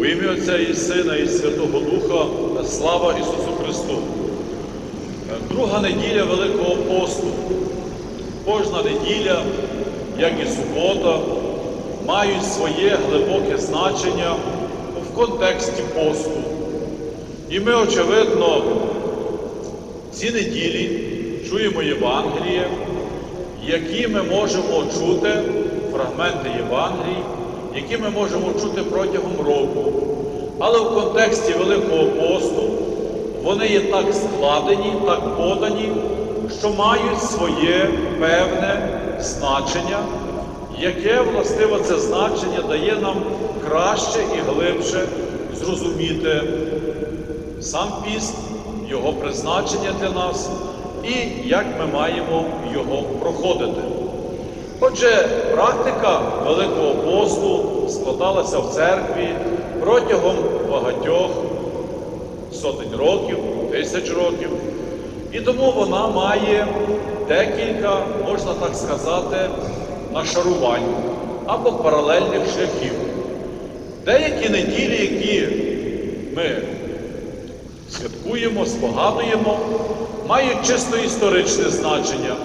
У ім'я Отця і Сина, і Святого Духа, слава Ісусу Христу. Друга неділя Великого посту. Кожна неділя, як і субота, мають своє глибоке значення в контексті посту. І ми, очевидно, ці неділі чуємо Євангеліє, які ми можемо чути, фрагменти Євангелій, які ми можемо чути протягом року. Але в контексті Великого посту вони є так складені, так подані, що мають своє певне значення, яке властиво це значення дає нам краще і глибше зрозуміти сам піст, його призначення для нас і як ми маємо його проходити. Отже, практика Великого посту складалася в церкві протягом багатьох сотень років, тисяч років. І тому вона має декілька, можна так сказати, нашарувань або паралельних шляхів. Деякі неділі, які ми святкуємо, спогадуємо, мають чисто історичне значення.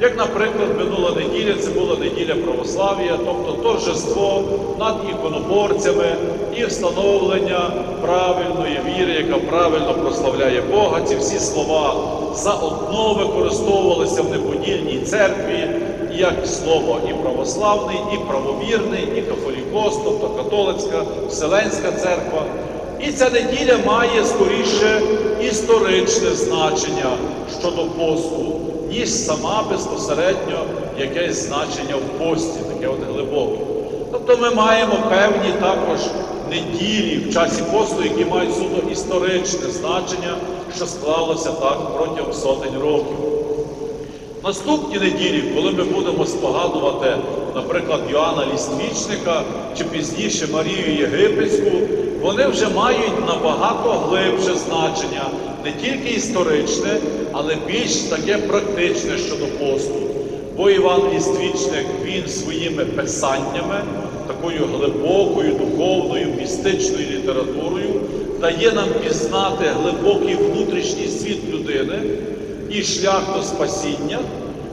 Як, наприклад, минула неділя це була неділя православ'я, тобто торжество над іконоборцями і встановлення правильної віри, яка правильно прославляє Бога. Ці всі слова заодно використовувалися в неподільній церкві, як слово і православний, і правовірний, і католікос, тобто католицька, Вселенська церква. І ця неділя має скоріше історичне значення щодо посту, ніж сама безпосередньо якесь значення в пості, таке от глибоке. Тобто ми маємо певні також неділі в часі посту, які мають суто історичне значення, що склалося так протягом сотень років. Наступні неділі, коли ми будемо спогадувати, наприклад, Йоанна Ліствічника чи пізніше Марію Єгипетську, вони вже мають набагато глибше значення, не тільки історичне, але більш таке практичне щодо посту. Бо Іван Ліствічник він своїми писаннями, такою глибокою, духовною, містичною літературою дає нам пізнати глибокий внутрішній світ людини і шлях до спасіння,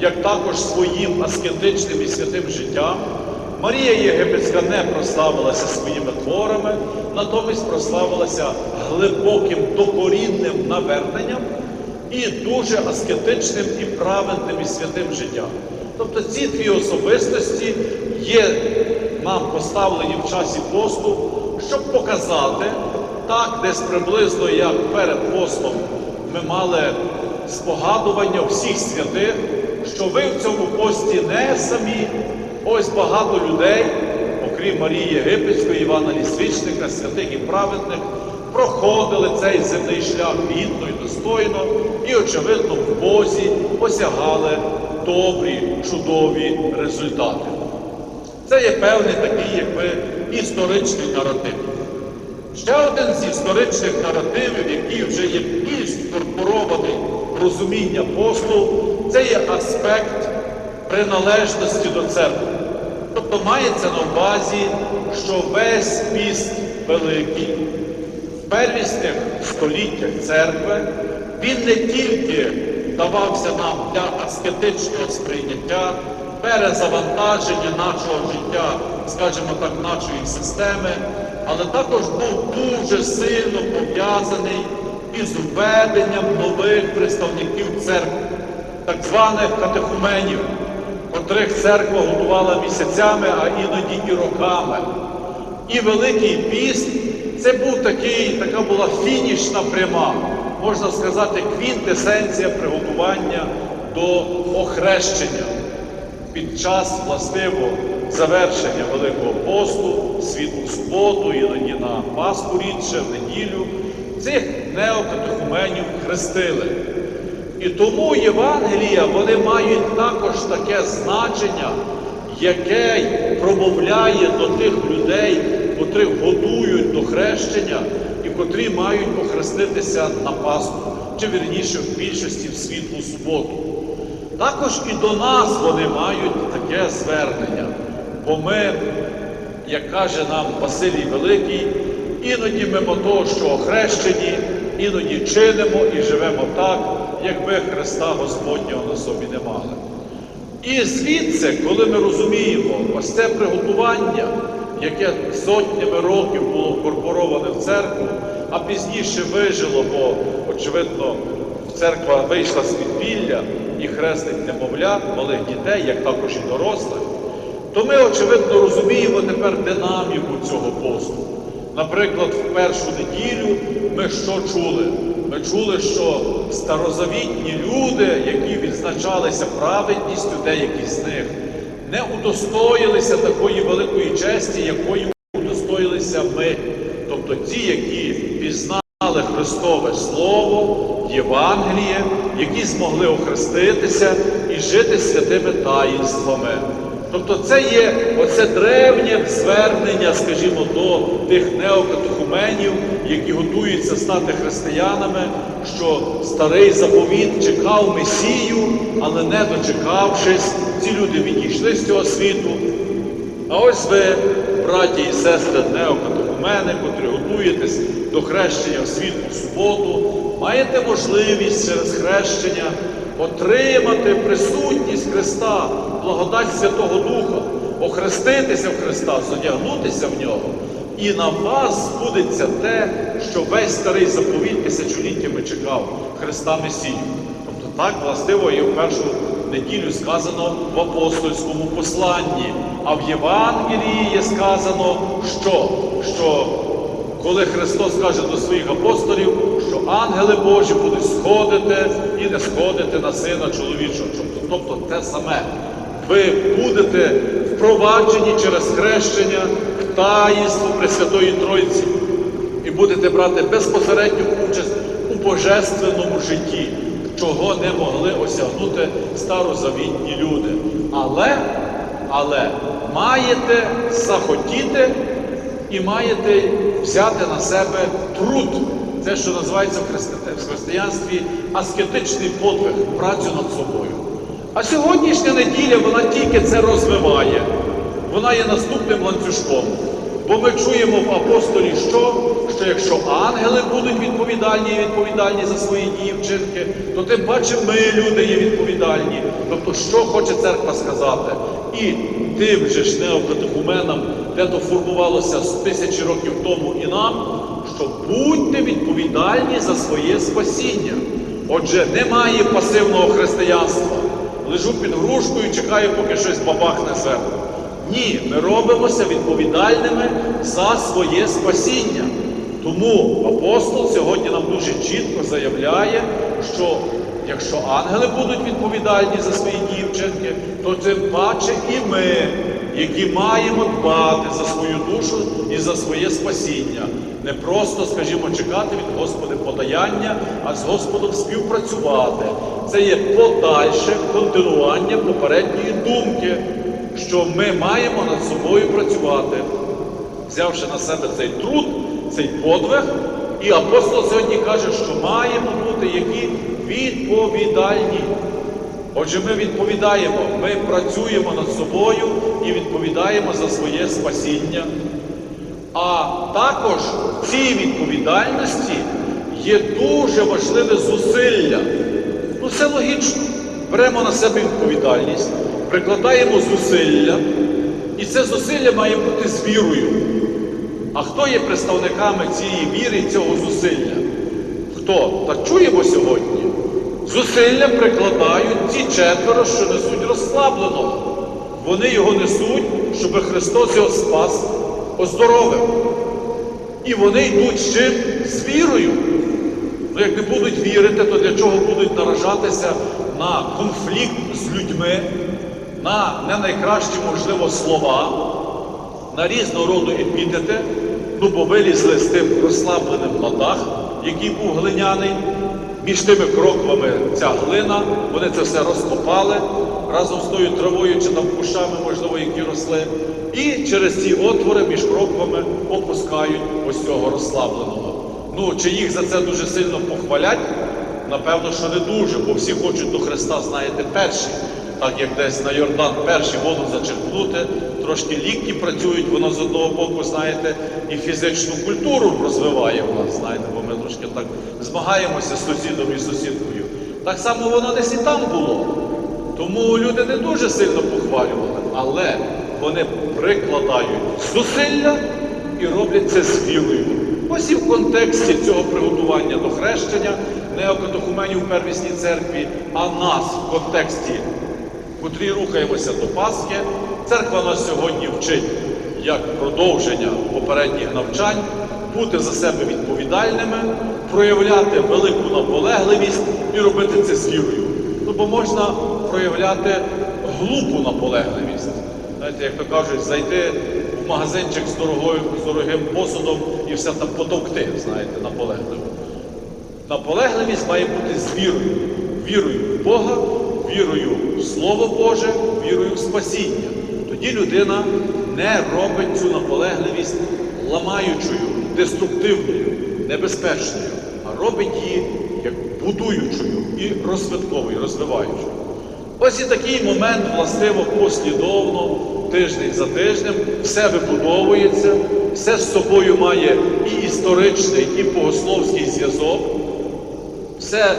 як також своїм аскетичним і святим життям. Марія Єгипетська не прославилася своїми творами, натомість прославилася глибоким докорінним наверненням і дуже аскетичним і праведним і святим життям. Тобто ці дві особистості є нам поставлені в часі посту, щоб показати так, десь приблизно як перед постом ми мали спогадування всіх святих, що ви в цьому пості не самі. Ось багато людей, окрім Марії Єгипетської, Івана Лісвічника, святих і праведних, проходили цей земний шлях гідно і достойно, і, очевидно, в Бозі осягали добрі, чудові результати. Це є певний такий, якби, історичний наратив. Ще один з історичних наративів, який вже є більш скорпорований розуміння посту, це є аспект приналежності до церкви. Тобто мається на увазі, що весь піст великий в первісних століттях церкви, він не тільки давався нам для аскетичного сприйняття, перезавантаження нашого життя, скажімо так, нашої системи, але також був дуже сильно пов'язаний із введенням нових представників церкви, так званих катехуменів, котрих церква готувала місяцями, а іноді і роками. І Великий піст це був такий, така була фінішна пряма, можна сказати, квінтесенція приготування до охрещення під час властиво завершення Великого посту, світлу суботу, іноді на Пасху рідше, в неділю, цих неокатехуменів хрестили. І тому Євангелія вони мають також таке значення, яке промовляє до тих людей, котрих готують до хрещення і котрі мають похреститися на Пасху, чи вірніше в більшості в світлу суботу. Також і до нас вони мають таке звернення, бо ми, як каже нам Василій Великий, іноді мимо того, що охрещені, іноді чинимо і живемо так, якби Христа Господнього на собі не мали. І звідси, коли ми розуміємо ось це приготування, яке сотнями років було вкорпороване в церкву, а пізніше вижило, бо, очевидно, церква вийшла з підпілля і хрестить немовлят, малих дітей, як також і дорослих, то ми, очевидно, розуміємо тепер динаміку цього посту. Наприклад, в першу неділю ми що чули? Ми чули, що старозавітні люди, які відзначалися праведністю, деякі з них, не удостоїлися такої великої честі, якої удостоїлися ми. Тобто ті, які пізнали Христове Слово, Євангеліє, які змогли охреститися і жити святими таїнствами. Тобто це є оце древнє звернення, скажімо, до тих неокатехуменів, які готуються стати християнами, що старий заповіт чекав Месію, але не дочекавшись, ці люди відійшли з цього світу. А ось ви, браті і сестри, неокатехумени, котрі готуєтесь до хрещення в світлу суботу, маєте можливість через хрещення отримати присутність Христа, благодать Святого Духа, охреститися в Христа, зодягнутися в нього. І на вас збудеться те, що весь старий заповіт тисячоліттями чекав Христа Месію. Тобто так властиво і в першу неділю сказано в апостольському посланні. А в Євангелії є сказано, що, що коли Христос каже до своїх апостолів, що ангели Божі будуть сходити і не сходити на сина чоловічого. Тобто, тобто те саме. Ви будете впроваджені через хрещення в таїнство Пресвятої Тройці і будете брати безпосередню участь у божественному житті, чого не могли осягнути старозавітні люди. Але, але маєте захотіти і маєте взяти на себе труд. Це, що називається в християнстві аскетичний подвиг, працю над собою. А сьогоднішня неділя вона тільки це розвиває. Вона є наступним ланцюжком. Бо ми чуємо в апостолі, що, що якщо ангели будуть відповідальні і відповідальні за свої дії вчинки, то тим паче ми, люди, є відповідальні. Тобто, що хоче церква сказати? І тим же ж неокатехуменам, де то формувалося з тисячі років тому і нам, що будьте відповідальні за своє спасіння. Отже, немає пасивного християнства. Лежу під грушкою, чекаю, поки щось бабахне зверху. Ні, ми робимося відповідальними за своє спасіння. Тому апостол сьогодні нам дуже чітко заявляє, що якщо ангели будуть відповідальні за свої дії і вчинки, то тим паче і ми, які маємо дбати за свою душу і за своє спасіння. Не просто, скажімо, чекати від Господа подаяння, а з Господом співпрацювати. Це є подальше континуання попередньої думки що ми маємо над собою працювати, взявши на себе цей труд, цей подвиг. І апостол сьогодні каже, що маємо бути які відповідальні. Отже, ми відповідаємо, ми працюємо над собою і відповідаємо за своє спасіння. А також в цій відповідальності є дуже важливе зусилля. Ну, це логічно. Беремо на себе відповідальність, прикладаємо зусилля, і це зусилля має бути з вірою. А хто є представниками цієї віри і цього зусилля? Хто? Та чуємо сьогодні. Зусилля прикладають ті четверо, що несуть розслабленого. Вони його несуть, щоб Христос його спас, оздоровив. І вони йдуть з чим? З вірою. Ну, як не будуть вірити, то для чого будуть наражатися на конфлікт з людьми, на не найкращі, можливо, слова, на різного роду епітети, ну бо вилізли з тим розслабленим на який був глиняний. Між тими кроквами ця глина, вони це все розкопали разом з тою травою чи там кущами, можливо, які росли. І через ці отвори між кроквами опускають ось цього розслабленого. Ну, чи їх за це дуже сильно похвалять? Напевно, що не дуже, бо всі хочуть до Христа, знаєте, перші. так як десь на Йордан перші воду зачерпнути, трошки лікті працюють, воно з одного боку, знаєте, і фізичну культуру розвиває в знаєте, бо ми трошки так змагаємося з сусідом і сусідкою. Так само воно десь і там було. Тому люди не дуже сильно похвалювали, але вони прикладають зусилля і роблять це з вірою. Ось і в контексті цього приготування до хрещення неокатехуменів в первісній церкві, а нас в контексті, котрі рухаємося до Пасхи, церква нас сьогодні вчить як продовження попередніх навчань, бути за себе відповідальними, проявляти велику наполегливість і робити це з вірою. Ну, бо можна проявляти глупу наполегливість. Знаєте, як то кажуть, зайти в магазинчик з, дорогою, з дорогим посудом і все там потовкти, знаєте, наполегливо. Наполегливість має бути з вірою. Вірою в Бога, вірою в Слово Боже, вірою в спасіння. Тоді людина не робить цю наполегливість ламаючою, деструктивною, небезпечною, а робить її як будуючою і розвитковою, розвиваючою. Ось і такий момент, властиво, послідовно, тиждень за тижнем, все вибудовується, все з собою має і історичний, і богословський зв'язок, все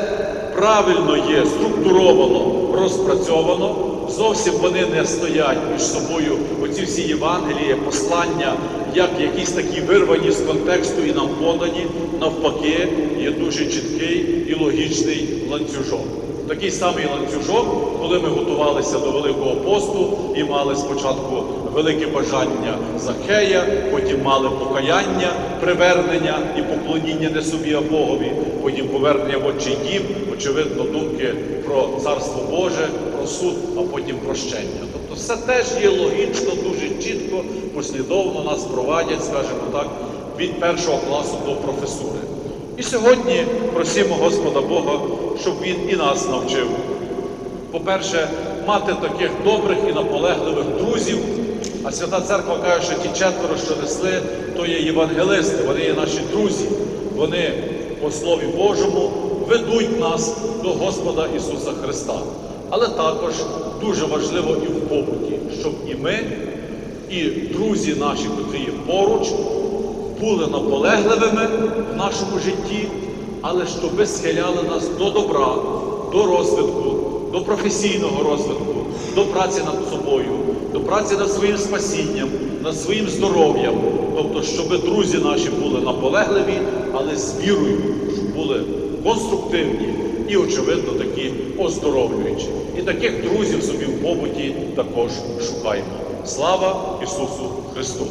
правильно є, структуровано, розпрацьовано. Зовсім вони не стоять між собою оці всі Євангелії, послання, як якісь такі вирвані з контексту і нам подані, навпаки, є дуже чіткий і логічний ланцюжок. Такий самий ланцюжок, коли ми готувалися до Великого посту і мали спочатку велике бажання Захея, потім мали покаяння, привернення і поклоніння не собі, а Богові, потім повернення в отчий дім, очевидно, думки про Царство Боже, про суд, а потім прощення. Тобто все теж є логічно, дуже чітко, послідовно нас провадять, скажімо так, від першого класу до професури. І сьогодні просимо Господа Бога, щоб Він і нас навчив. По-перше, мати таких добрих і наполегливих друзів. А Свята Церква каже, що ті четверо, що несли, то є євангелисти, вони є наші друзі. Вони по Слові Божому ведуть нас до Господа Ісуса Христа. Але також дуже важливо і в побуті, щоб і ми, і друзі наші, котрі є поруч, були наполегливими в нашому житті, але щоби схиляли нас до добра, до розвитку, до професійного розвитку, до праці над собою, до праці над своїм спасінням, над своїм здоров'ям. Тобто, щоби друзі наші були наполегливі, але з вірою, щоб були конструктивні і, очевидно, такі оздоровлюючі. І таких друзів собі в побуті також шукаємо. Слава Ісусу Христу!